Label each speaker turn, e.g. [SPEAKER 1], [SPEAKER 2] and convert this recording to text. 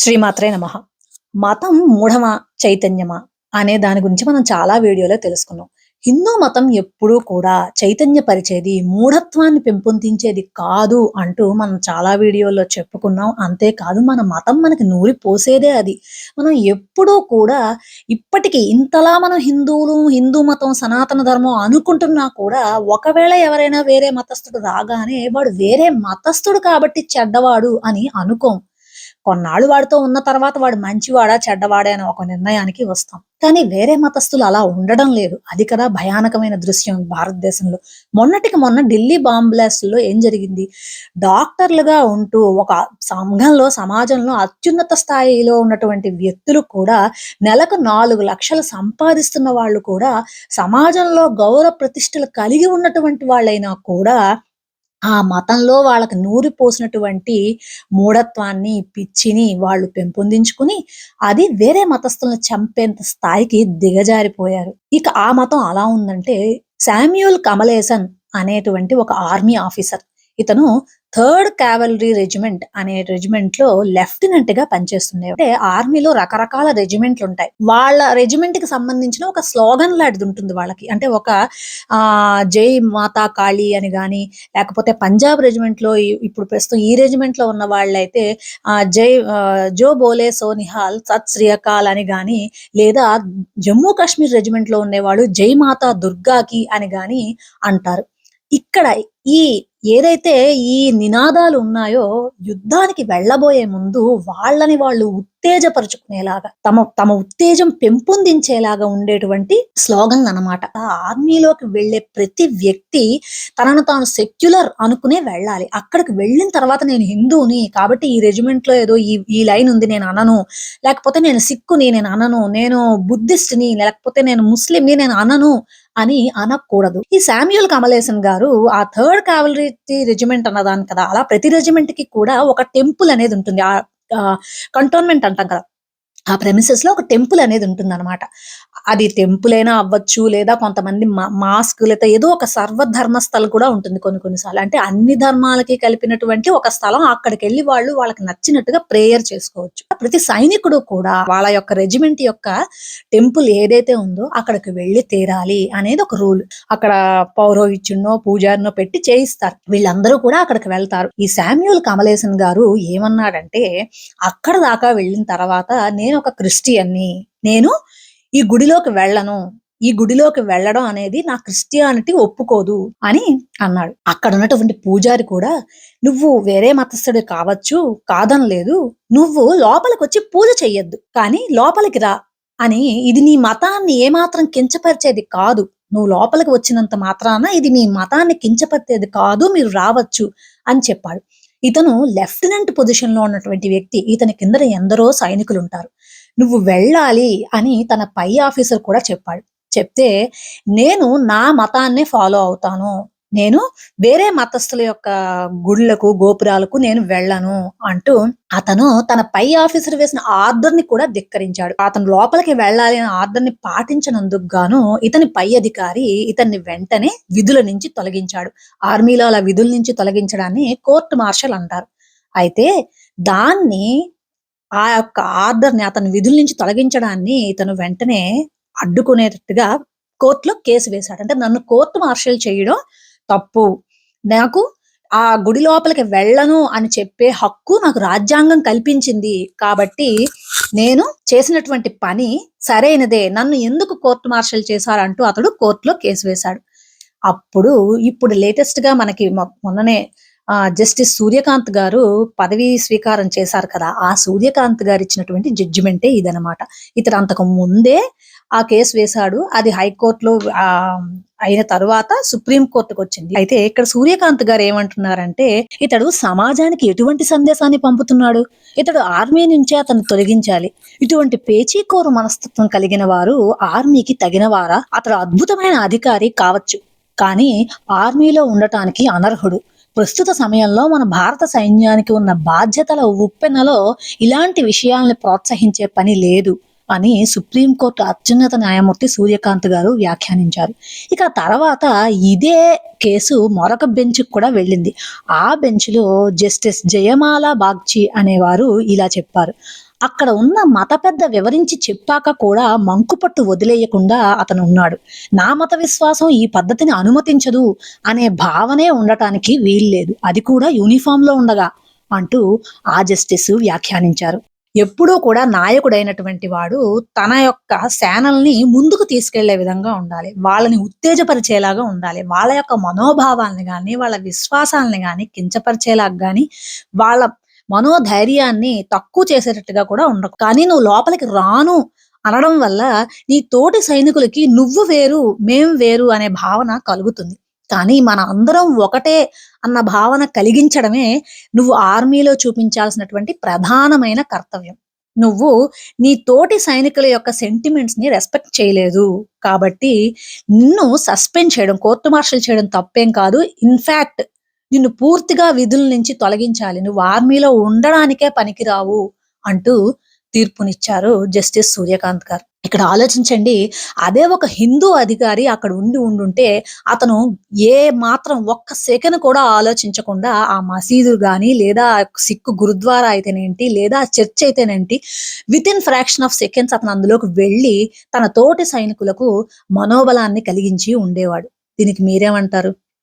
[SPEAKER 1] శ్రీమాత్రే నమ. మతం మూఢమా చైతన్యమా అనే దాని గురించి మనం చాలా వీడియోలో తెలుసుకున్నాం. హిందూ మతం ఎప్పుడూ కూడా చైతన్య పరిచేది మూఢత్వాన్ని పెంపొందించేది కాదు అంటూ మనం చాలా వీడియోల్లో చెప్పుకున్నాం. అంతేకాదు మన మతం మనకి నూరి పోసేదే అది. మనం ఎప్పుడూ కూడా ఇప్పటికీ ఇంతలా మనం హిందువులు హిందూ మతం సనాతన ధర్మం అనుకుంటున్నా కూడా ఒకవేళ ఎవరైనా వేరే మతస్థుడు రాగానే వాడు వేరే మతస్థుడు కాబట్టి చెడ్డవాడు అని అనుకోం. కొన్నాళ్ళు వాడితో ఉన్న తర్వాత వాడు మంచివాడా చెడ్డవాడా అని ఒక నిర్ణయానికి వస్తాం. కానీ వేరే మతస్థులు అలా ఉండడం లేదు. అది కదా భయానకమైన దృశ్యం భారతదేశంలో. మొన్నటికి మొన్న ఢిల్లీ బాంబ్లో ఏం జరిగింది? డాక్టర్లుగా ఉంటూ ఒక సంఘంలో సమాజంలో అత్యున్నత స్థాయిలో ఉన్నటువంటి వ్యక్తులు కూడా నెలకు నాలుగు లక్షలు సంపాదిస్తున్న వాళ్ళు కూడా సమాజంలో గౌరవ ప్రతిష్టలు కలిగి ఉన్నటువంటి వాళ్ళైనా కూడా ఆ మతంలో వాళ్ళకి నూరి పోసినటువంటి మూఢత్వాన్ని పిచ్చిని వాళ్ళు పెంపొందించుకుని అది వేరే మతస్థులను చంపేంత స్థాయికి దిగజారిపోయారు. ఇక ఆ మతం అలా ఉందంటే శామ్యూల్ కమలేసన్ అనేటువంటి ఒక ఆర్మీ ఆఫీసర్. ఇతను థర్డ్ క్యావలరీ రెజిమెంట్ అనే రెజిమెంట్లో లెఫ్టినెంట్గా పనిచేస్తుండే. అంటే ఆర్మీలో రకరకాల రెజిమెంట్లు ఉంటాయి వాళ్ళ రెజిమెంట్కి సంబంధించిన ఒక స్లోగన్ లాంటిది ఉంటుంది వాళ్ళకి. అంటే ఒక ఆ జై మాతా కాళీ అని గాని లేకపోతే పంజాబ్ రెజిమెంట్లో ఇప్పుడు ప్రస్తుతం ఈ రెజిమెంట్లో ఉన్న వాళ్ళైతే ఆ జై ఆ, జో బోలే సో నిహాల్ సత్ శ్రీ అకాల్ అని గాని లేదా జమ్మూ కాశ్మీర్ రెజిమెంట్లో ఉండేవాళ్ళు జై మాతా దుర్గాకి అని గాని అంటారు. ఇక్కడ ఈ ఏదైతే ఈ నినాదాలు ఉన్నాయో యుద్ధానికి వెళ్ళబోయే ముందు వాళ్ళని వాళ్ళు ఉత్తేజపరుచుకునేలాగా తమ తమ ఉత్తేజం పెంపొందించేలాగా ఉండేటువంటి స్లోగన్ అన్నమాట. ఆ ఆర్మీలోకి వెళ్ళే ప్రతి వ్యక్తి తనను తాను సెక్యులర్ అనుకునే వెళ్ళాలి. అక్కడికి వెళ్ళిన తర్వాత నేను హిందూని కాబట్టి ఈ రెజిమెంట్లో ఏదో ఈ ఈ లైన్ ఉంది నేను అనను. లేకపోతే నేను సిక్కుని నేను అనను. నేను బుద్ధిస్ట్ని లేకపోతే నేను ముస్లింని నేను అనను అని అనకూడదు. ఈ శామ్యుల్ కమలేసన్ గారు ఆ థర్డ్ కావలరీ రెజిమెంట్ అన్నదాని కదా అలా ప్రతి రెజిమెంట్కి కూడా ఒక టెంపుల్ అనేది ఉంటుంది. ఆ కంటోన్మెంట్ అంటాం కదా. ఆ ప్రెమిసెస్లో ఒక టెంపుల్ అనేది ఉంటుంది అనమాట అది టెంపుల్ అయినా అవ్వచ్చు లేదా కొంతమంది మాస్క్ లేదా ఏదో ఒక సర్వధర్మ స్థలం కూడా ఉంటుంది కొన్ని కొన్నిసార్లు అంటే అన్ని ధర్మాలకి కలిపినటువంటి ఒక స్థలం అక్కడికి వెళ్ళి వాళ్ళు వాళ్ళకి నచ్చినట్టుగా ప్రేయర్ చేసుకోవచ్చు. ప్రతి సైనికుడు కూడా వాళ్ళ యొక్క రెజిమెంట్ యొక్క టెంపుల్ ఏదైతే ఉందో అక్కడికి వెళ్ళి తీరాలి అనేది ఒక రూల్ అక్కడ పౌరోహిత్యున్నో పూజారినో పెట్టి చేయిస్తారు. వీళ్ళందరూ కూడా అక్కడికి వెళ్తారు. ఈ శామ్యూల్ కమలేసన్ గారు ఏమన్నాడంటే అక్కడ దాకా వెళ్ళిన తర్వాత నేను ఒక క్రిస్టియన్ని. నేను ఈ గుడిలోకి వెళ్ళను. ఈ గుడిలోకి వెళ్ళడం అనేది నా క్రిస్టియానిటీ ఒప్పుకోదు అని అన్నాడు. అక్కడ ఉన్నటువంటి పూజారి కూడా నువ్వు వేరే మతస్థుడు కావచ్చు కాదనలేదు. నువ్వు లోపలికి వచ్చి పూజ చెయ్యొద్దు. కానీ లోపలికి రా అని ఇది నీ మతాన్ని ఏమాత్రం కించపరిచేది కాదు. నువ్వు లోపలికి వచ్చినంత మాత్రాన ఇది మీ మతాన్ని కించపరిచేది కాదు. మీరు రావచ్చు అని చెప్పాడు. ఇతను లెఫ్టినెంట్ పొజిషన్లో ఉన్నటువంటి వ్యక్తి. ఇతని కింద ఎందరో సైనికులు ఉంటారు నువ్వు వెళ్ళాలి అని తన పై ఆఫీసర్ కూడా చెప్పాడు. చెప్తే నేను నా మతాన్నే ఫాలో అవుతాను. నేను వేరే మతస్థుల యొక్క గుళ్ళకు గోపురాలకు నేను వెళ్ళను అంటూ అతను తన పై ఆఫీసర్ వేసిన ఆర్డర్ని కూడా ధిక్కరించాడు. అతను లోపలికి వెళ్ళాలి అనే ఆర్డర్ని పాటించినందుకు గాను ఇతని పై అధికారి ఇతన్ని వెంటనే విధుల నుంచి తొలగించాడు. ఆర్మీలో అలా విధుల నుంచి తొలగించడాన్ని కోర్టు మార్షల్ అంటారు. అయితే దాన్ని ఆ యొక్క ఆర్డర్ని అతని విధుల నుంచి తొలగించడాన్ని ఇతను వెంటనే అడ్డుకునేటట్టుగా కోర్టులో కేసు వేశాడు. అంటే నన్ను కోర్టు మార్షల్ చేయడం తప్పు. నాకు ఆ గుడి లోపలికి వెళ్ళను అని చెప్పే హక్కు నాకు రాజ్యాంగం కల్పించింది. కాబట్టి నేను చేసినటువంటి పని సరైనదే. నన్ను ఎందుకు కోర్టు మార్షల్ చేశారంటూ అతడు కోర్టులో కేసు వేశాడు. అప్పుడు ఇప్పుడు లేటెస్ట్గా మనకి మొన్ననే జస్టిస్ సూర్యకాంత్ గారు పదవి స్వీకారం చేశారు కదా ఆ సూర్యకాంత్ గారు ఇచ్చినటువంటి జడ్జిమెంటే ఇదనమాట ఇతను అంతకు ముందే ఆ కేసు వేశాడు అది హైకోర్టులో ఆ అయిన తర్వాత సుప్రీం కోర్టుకు వచ్చింది. అయితే ఇక్కడ సూర్యకాంత్ గారు ఏమంటున్నారంటే ఇతడు సమాజానికి ఎటువంటి సందేశాన్ని పంపుతున్నాడు? ఇతడు ఆర్మీ నుంచే అతను తొలగించాలి. ఇటువంటి పేచీకోరు మనస్తత్వం కలిగిన వారు ఆర్మీకి తగినవారా? అతడు అద్భుతమైన అధికారి కావచ్చు. కానీ ఆర్మీలో ఉండటానికి అనర్హుడు. ప్రస్తుత సమయంలో మన భారత సైన్యానికి ఉన్న బాధ్యతల ఉప్పెనలో ఇలాంటి విషయాల్ని ప్రోత్సహించే పని లేదు అని సుప్రీంకోర్టు అత్యున్నత న్యాయమూర్తి సూర్యకాంత్ గారు వ్యాఖ్యానించారు. ఇక తర్వాత ఇదే కేసు మరొక బెంచ్ కూడా వెళ్ళింది. ఆ బెంచ్లో జస్టిస్ జయమాల బాగ్చి అనేవారు ఇలా చెప్పారు. అక్కడ ఉన్న మత పెద్ద వివరించి చెప్పాక కూడా మంకుపట్టు వదిలేయకుండా అతను ఉన్నాడు. నా మత విశ్వాసం ఈ పద్ధతిని అనుమతించదు అనే భావనే ఉండటానికి వీల్లేదు. అది కూడా యూనిఫామ్లో ఉండగా అంటూ ఆ జస్టిస్ వ్యాఖ్యానించారు. ఎప్పుడూ కూడా నాయకుడైనటువంటి వాడు తన యొక్క సేనల్ని ముందుకు తీసుకెళ్ళే విధంగా ఉండాలి. వాళ్ళని ఉత్తేజపరిచేలాగా ఉండాలి. వాళ్ళ యొక్క మనోభావాలను కానీ వాళ్ళ విశ్వాసాలని కానీ కించపరిచేలాగా కానీ వాళ్ళ మనోధైర్యాన్ని తక్కువ చేసేటట్టుగా కూడా ఉండకు. కానీ నువ్వు లోపలికి రాను అనడం వల్ల నీ తోటి సైనికులకి నువ్వు వేరు మేం వేరు అనే భావన కలుగుతుంది. కానీ మన అందరం ఒకటే అన్న భావన కలిగించడమే నువ్వు ఆర్మీలో చూపించాల్సినటువంటి ప్రధానమైన కర్తవ్యం. నువ్వు నీ తోటి సైనికుల యొక్క సెంటిమెంట్స్ని రెస్పెక్ట్ చేయలేదు కాబట్టి నిన్ను సస్పెండ్ చేయడం కోర్టు మార్షల్ చేయడం తప్పేం కాదు. ఇన్ఫాక్ట్ నిన్ను పూర్తిగా విధుల నుంచి తొలగించాలి. నువ్వు ఆర్మీలో ఉండడానికే పనికిరావు అంటూ తీర్పునిచ్చారు జస్టిస్ సూర్యకాంత్ గారు. ఇక్కడ ఆలోచించండి అదే ఒక హిందూ అధికారి అక్కడ ఉండి ఉండుంటే అతను ఏ మాత్రం ఒక్క సెకండ్ కూడా ఆలోచించకుండా ఆ మసీదు కానీ లేదా సిక్కు గురుద్వారా అయితేనేంటి లేదా church అయితేనేంటి with in fraction of seconds అతను అందులోకి వెళ్ళి తన తోటి సైనికులకు మనోబలాన్ని కలిగించి ఉండేవాడు. దీనికి మీరేమంటారు?